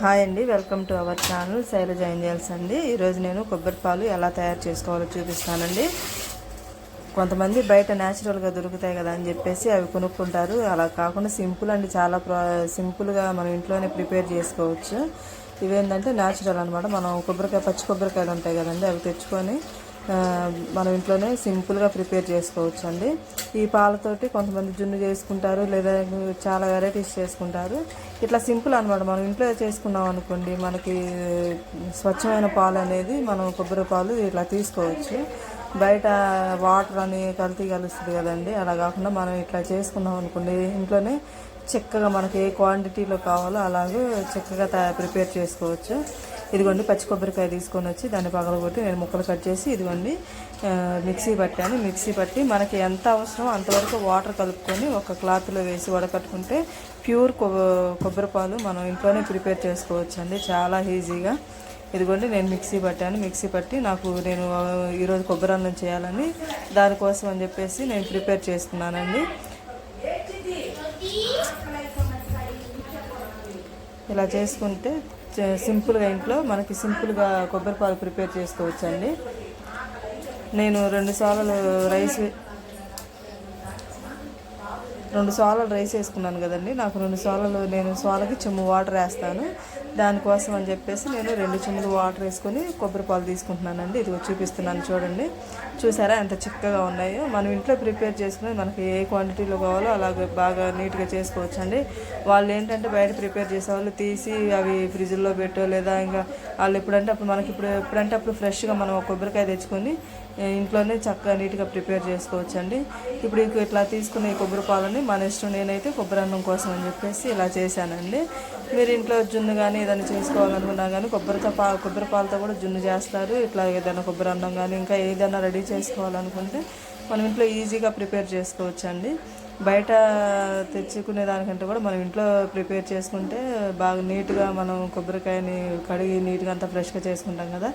Hi అండి welcome to our channel Shailaja angels అండి. ఈరోజు నేను కొబ్బరి పాలు ఎలా తయారు చేసుకోవాలో చూపిస్తానండి. కొంతమంది బయట న్యాచురల్గా దొరుకుతాయి కదా అని చెప్పేసి అవి కొనుక్కుంటారు. అలా కాకుండా సింపుల్ అండి చాలా ప్రా సింపుల్గా మనం ఇంట్లోనే ప్రిపేర్ చేసుకోవచ్చు. ఇవేంటంటే న్యాచురల్ అనమాట మనం కొబ్బరికాయ పచ్చి కొబ్బరికాయలు ఉంటాయి కదండి అవి తెచ్చుకొని మనం ఇంట్లోనే సింపుల్గా ప్రిపేర్ చేసుకోవచ్చు అండి ఈ పాలతోటి కొంతమంది జున్ను చేసుకుంటారు లేదా చాలా వెరైటీస్ చేసుకుంటారు. ఇట్లా సింపుల్ అనమాట మనం ఇంట్లో చేసుకున్నాం అనుకోండి మనకి స్వచ్ఛమైన పాలు అనేది మనం కొబ్బరి పాలు ఇట్లా తీసుకోవచ్చు. బయట వాటర్ అని కల్తీ కలుస్తుంది కదండి. అలా కాకుండా మనం ఇట్లా చేసుకున్నాం అనుకోండి ఇంట్లోనే చక్కగా మనకి ఏ క్వాంటిటీలో కావాలో అలాగే చక్కగా తయారు ప్రిపేర్ చేసుకోవచ్చు. ఇదిగోండి పచ్చి కొబ్బరికాయ తీసుకొని వచ్చి దాన్ని పగలగొట్టి నేను ముక్కలు కట్ చేసి ఇదిగోండి మిక్సీ పట్టాను. మిక్సీ పట్టి మనకి ఎంత అవసరమో అంతవరకు వాటర్ కలుపుకొని ఒక క్లాత్లో వేసి వడకట్టుకుంటే ప్యూర్ కొబ్బరి పాలు మనం ఇంట్లోనే ప్రిపేర్ చేసుకోవచ్చు అండి చాలా ఈజీగా. ఇదిగోండి నేను మిక్సీ పట్టాను. మిక్సీ పట్టి నాకు నేను ఈరోజు కొబ్బరి అన్నం చేయాలని దానికోసం అని చెప్పేసి నేను ప్రిపేర్ చేసుకున్నానండి ఇలా చేసుకుంటే సింపుల్గా ఇంట్లో మనకి సింపుల్గా కొబ్బరి పాలు ప్రిపేర్ చేసుకోవచ్చండి నేను రెండు సార్లు రైస్ రెండు సోలలు రైస్ వేసుకున్నాను కదండి. నాకు రెండు సోలలు నేను సోలకి చెమ్ము వాటర్ వేస్తాను. దానికోసం అని చెప్పేసి నేను రెండు చెంబులు వాటర్ వేసుకొని కొబ్బరి పాలు తీసుకుంటున్నానండి. ఇది చూపిస్తున్నాను చూడండి. చూసారా ఎంత చిక్కగా ఉన్నాయో. మనం ఇంట్లో ప్రిపేర్ చేసుకుని మనకి ఏ క్వాంటిటీలో కావాలో అలాగే బాగా నీట్గా చేసుకోవచ్చు అండి వాళ్ళు ఏంటంటే బయట ప్రిపేర్ చేసే వాళ్ళు తీసి అవి ఫ్రిడ్జ్లో పెట్టో లేదా ఇంకా వాళ్ళు ఎప్పుడంటే అప్పుడు మనకి ఇప్పుడు ఎప్పుడంటే అప్పుడు ఫ్రెష్గా మనం కొబ్బరికాయ తెచ్చుకొని ఇంట్లోనే చక్కగా నీట్గా ప్రిపేర్ చేసుకోవచ్చండి. ఇప్పుడు ఇంక ఇట్లా తీసుకున్న ఈ కొబ్బరి పాలని మన ఇష్టం నేనైతే కొబ్బరి అన్నం కోసం అని చెప్పేసి ఇలా చేశానండి. మీరు ఇంట్లో జున్ను కానీ ఏదైనా చేసుకోవాలనుకున్నా కానీ కొబ్బరితో పా కొబ్బరి పాలతో కూడా జున్ను చేస్తారు. ఇట్లా ఏదైనా కొబ్బరి అన్నం కానీ ఇంకా ఏదైనా రెడీ చేసుకోవాలనుకుంటే మనం ఇంట్లో ఈజీగా ప్రిపేర్ చేసుకోవచ్చండి. బయట తెచ్చుకునే దానికంటే కూడా మనం ఇంట్లో ప్రిపేర్ చేసుకుంటే బాగా నీట్గా మనం కొబ్బరికాయని కడిగి నీట్గా అంతా ఫ్రెష్గా చేసుకుంటాం కదా.